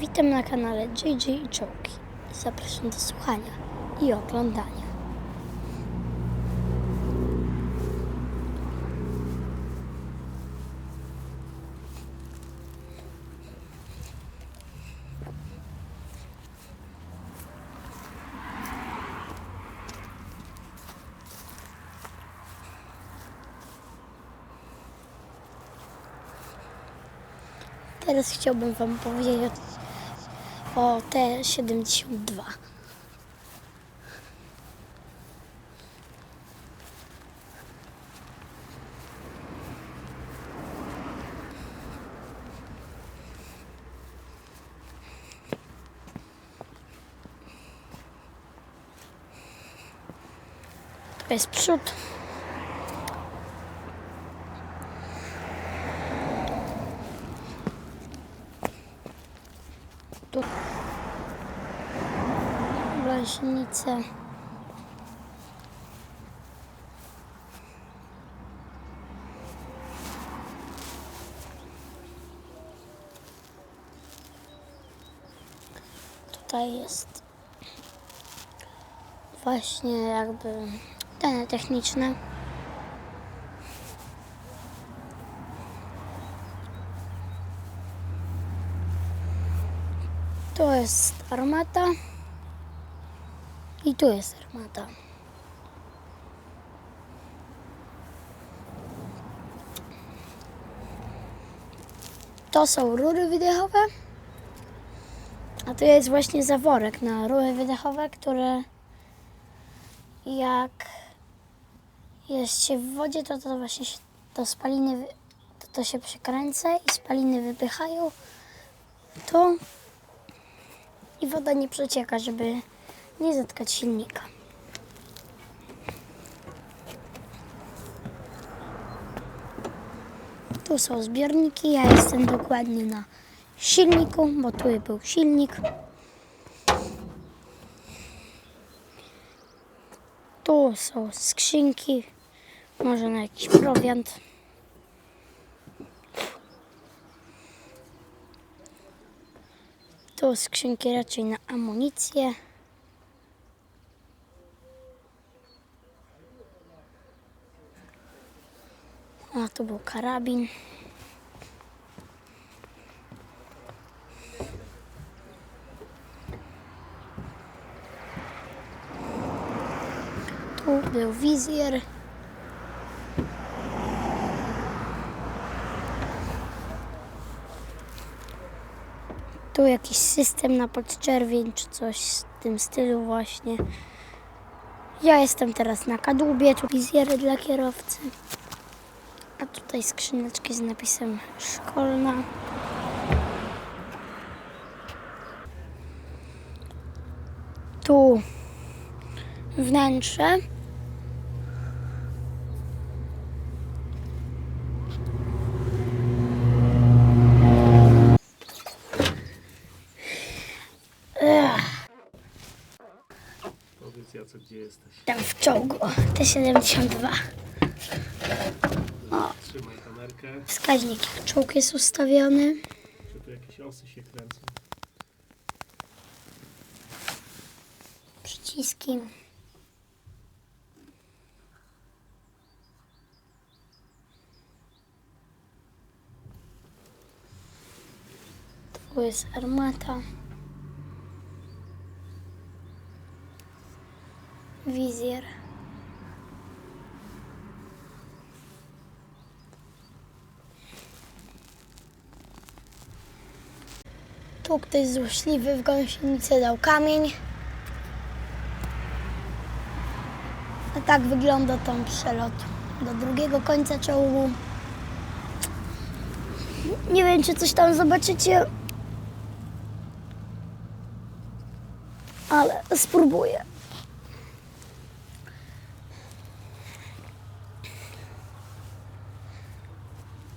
Witam na kanale JJ i Czołki. Zapraszam do słuchania i oglądania. Teraz chciałbym Wam powiedzieć o T-72. To jest przód. Tu Leśnice. Tutaj jest właśnie jakby dane techniczne. To jest armata. I tu jest armata. To są rury wydechowe. A tu jest właśnie zaworek na rury wydechowe, które jak jest się w wodzie, to to właśnie się, to spaliny, to, to się przekręca i spaliny wypychają. To i woda nie przecieka, żeby nie zatkać silnika. Tu są zbiorniki, ja jestem dokładnie na silniku, bo tu był silnik. Tu są skrzynki, może na jakiś prowiant. Tu skrzynki raczej na amunicję. A tu był karabin. Tu był wizjer. Tu jakiś system na podczerwień, czy coś w tym stylu właśnie. Ja jestem teraz na kadłubie, tu wizjery dla kierowcy. A tutaj skrzyneczki z napisem szkolna. Tu wnętrze. Powiedz Jacek, gdzie jesteś? Tam w czołgu. T72. Trzymaj kamerkę. Wskaźnik jak czołg jest ustawiony. Czy tu jakieś osy się kręcą? Przyciski. Tu jest armata. Wizjer. Tu ktoś złośliwy w gąsienicy dał kamień. A tak wygląda tam przelot do drugiego końca czołgu. Nie wiem, czy coś tam zobaczycie, ale spróbuję.